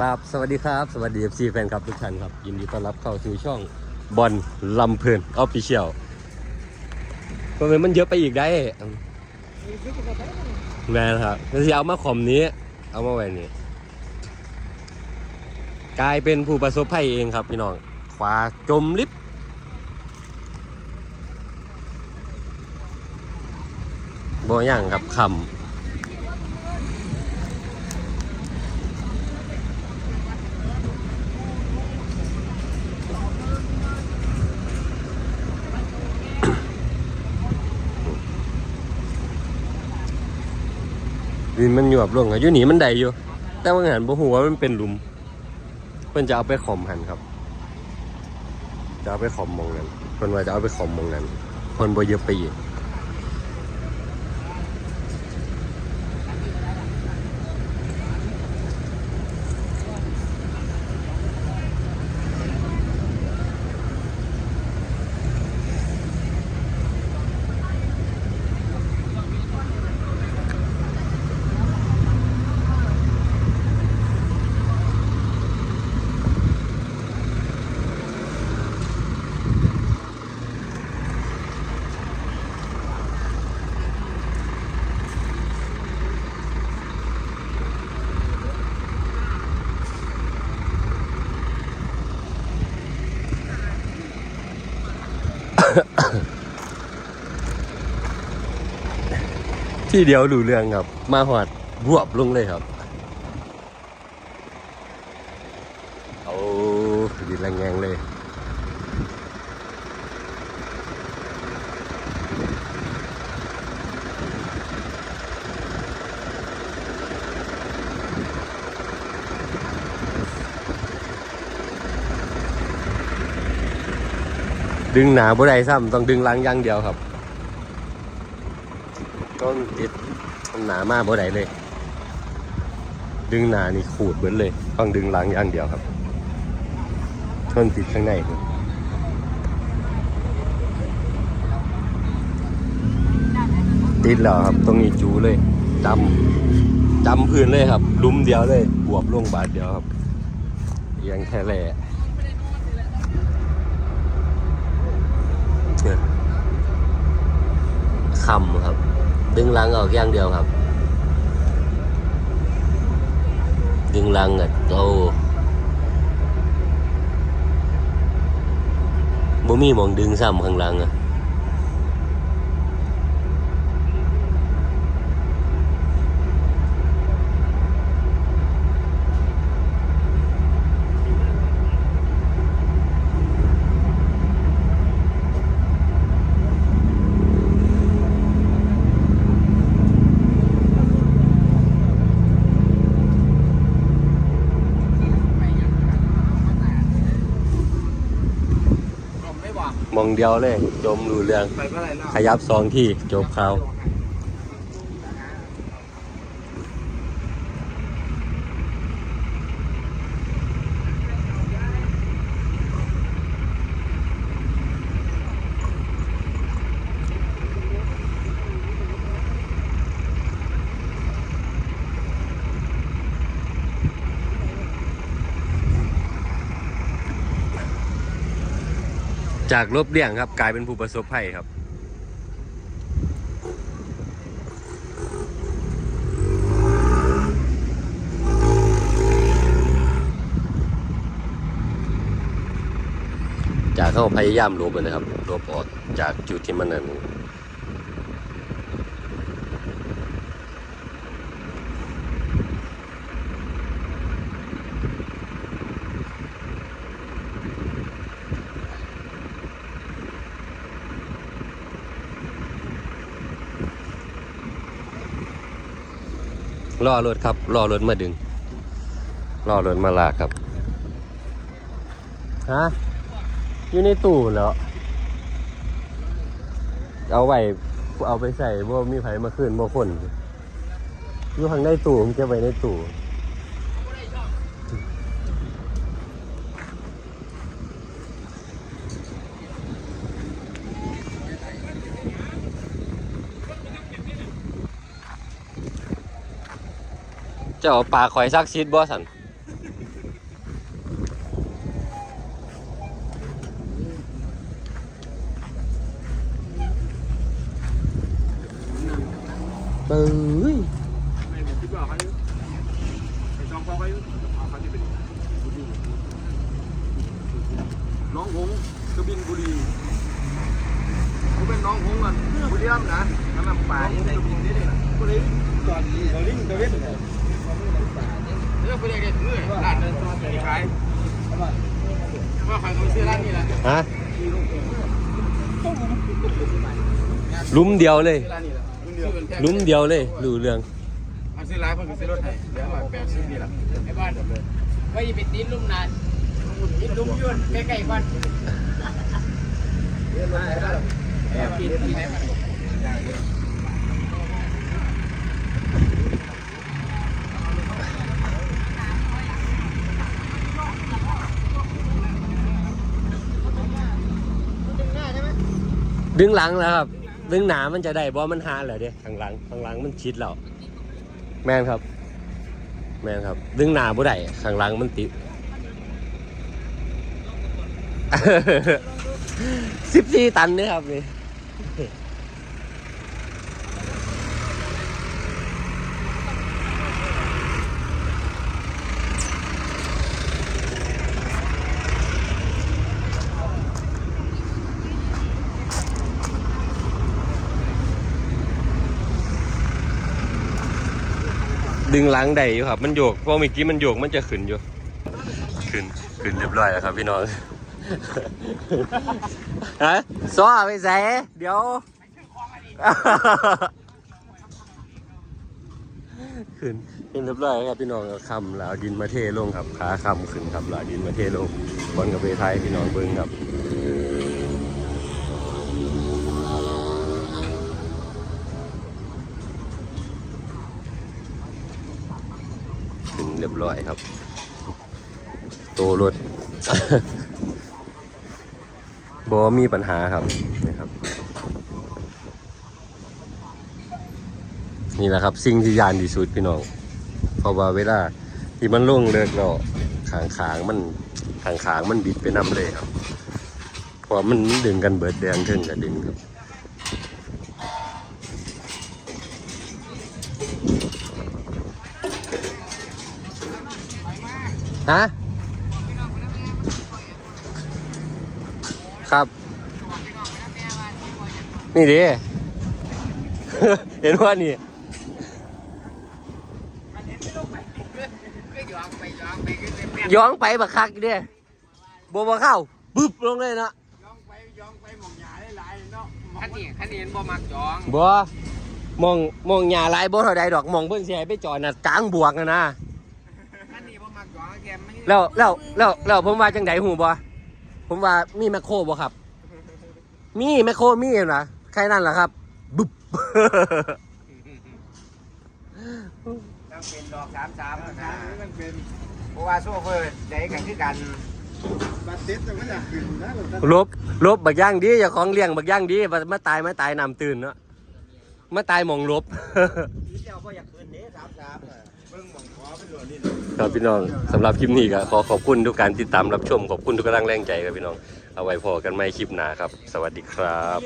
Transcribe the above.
ครับสวัสดีครับสวัสดีเอฟซีแฟนคลับทุกท่านครับ ยินดีต้อนรับเข้าสู่ช่องบอลลำเพลินออฟฟิเชียลเพราะมันเยอะไปอีกได้แม่นครับแล้วสิเอามาคอมนี้ เอามาไว้นี่กลายเป็นผู้ประสบภัยเองครับพี่น้องขวาจมลิฟต์บ่อย่างครับคำ ดินมันหยวบลงอะอยู่หนีมันได้อยู่ แต่ว่าหันบ่หัวมันเป็นหลุมเพิ่นจะเอาไปขอมหันครับ จะเอาไปขอมมองนั้นเพิ่นว่าจะเอาไปขอมมองนั้นเพิ่นบ่เยอะไปอีก ที่เดียวรู้เรื่องครับ มาหอดบวบลงเลยครับ เอาดินแรงแงงเลยดึงหนาบ่ได้ซ้ำต้องดึงลังย่างเดียวครับ ต้นติดหนามากบ่ได้เลย ดึงหนานี่ขูดเบิดเลย ต้องดึงหลังอย่างเดียวครับต้นติดข้างในติดแล้วครับ ตรงนี้จูเลยจำจำพื้นเลยครับลุมเดียวเลยบวบลงบาทเดียวครับยังแค่แหล่คำครับ ดึงลังออกอย่างเดียวครับดึงลังอะโอ้บ่มีหมองดึงซ้ำข้างหลังอะ ม่บอกมองเดียวเลย จมรูเรื่อง ไปเมื่อไหร่เล่าขยับสองที่จบข่าว จากลบเลี่ยงครับ กลายเป็นผู้ประสบภัยครับ จากเข้าพยายามลบนะครับลบออกจากจุดที่มันนั่น ล่อรถครับล่อรถมาดึงล่อรถมาลากครับฮะอยู่ในตู้เหรอเอาไว้เอาไปใส่บ่มีไผมาคืนบ่คนอยู่ข้างในตู้ผมเก็บไว้ในตู้ เจ้าปลาคอยซักชิดบ่สันเอ้ยน้องหงกบินบุรีเขาเป็นน้องหงกันบุรีรัมนะน้ำปลาที่ไหนกินได้เลยนะคนนี้ก่อนเขาลิ้นตะเวน ลยเรื่องไปเรียกเรื่อยร้านนั้นมีขายว่าใครเขาซื้อร้านนี้แหละฮะลุ้มเดียวเลยร้านนี้แหละซื้อเป็นแพ็คลุ้มเดียวเลยรู้เรื่องเอาซื้อร้านเพิ่งซื้อรถให้เดี๋ยวมาแปดสิบนี่แหละไอ้บ้านว่าอย่าไปตีลุ่มนานตีลุ่มยุ่นใกล้ๆบ้านแอบกินที่ไหนมา ดึงหลังแล้วครับ ดึงหนามันจะได้บอมันหาเหรอเด้ข้างหลังข้างหลังมันชิดแล้วแม่นครับ แม่นครับ ดึงหนาบ่ได้ข้างหลังมันติดสิบสี่ตันนี่ครับนี่ ดึงหลังได้อยู่ครับ มันโยกเพราะเมื่อกี้มันโยกมันจะขึ้นอยู่ ขึ้นขึ้นเรียบร้อยแล้วครับพี่น้องฮะซ้อไปใส่เดี๋ยวขึ้นขึ้นเรียบร้อยแล้วครับพี่น้องก็คำแล้วเอาดินมาเทลงครับขาคำขึ้นครับแล้วเอาดินมาเทลงบอลกับเวไทยพี่น้องเบิ้งครับ ขึ้นเรียบร้อยครับ โตรถ บอมีปัญหาครับนี่ครับ นี่แหละครับ สิ่งที่ยานที่สุดพี่น้องเพราะว่าเวลาที่มันลงเลิกแล้วขางขางๆมันขางขางๆมันบิดไปนำเลยครับเพราะมันดึงกันเบิดแดงขึ้นกับดึงครับ ฮะครับ นี่ดิเห็นว่านี่ก็ย้อนไปย้อนไปขึ้นไปแม่ย้องไปบักคักเด้บวบเข้าบึบลงเลยนะย้องไปย้องไปหมองหยาหลายๆเนาะขันนี้ขันนี้เห็นบ่มักจองบัวมองมองหญ้าหลายบ่เท่าใดดอกมองเพิ่นสิให้ไปจอดน่ะกลางบวกน่ะนะ ขันนี้บ่มักจอง แกไม่แล้วแล้วแล้วแล้วผมว่าจังไดหูบ่ผมว่ามีแมคโครบ่ครับ มีแมคโครมีนะแค่นั้นแหละครับบึบต้องเป็นดอกสามสามนะมันเป็นเพราะว่าโซ่เฟอร์ได้กันคือกันบัตรเซ็ตแต่ไม่อยากขึ้นนะเราลบลบบักย่างดีอย่าของเลี้ยงบักย่างดีมามาตายมาตายน้ำตื่นเนาะมาตายหมองลบเจ้าก็อยากคืนเด้สามสาม ครับพี่น้องสำหรับคลิปนี้ก็ขอขอบคุณทุกการติดตามรับชมขอบคุณทุกกำลังแรงใจครับพี่น้องเอาไว้พอกันใหม่คลิปหน้าครับ สวัสดีครับ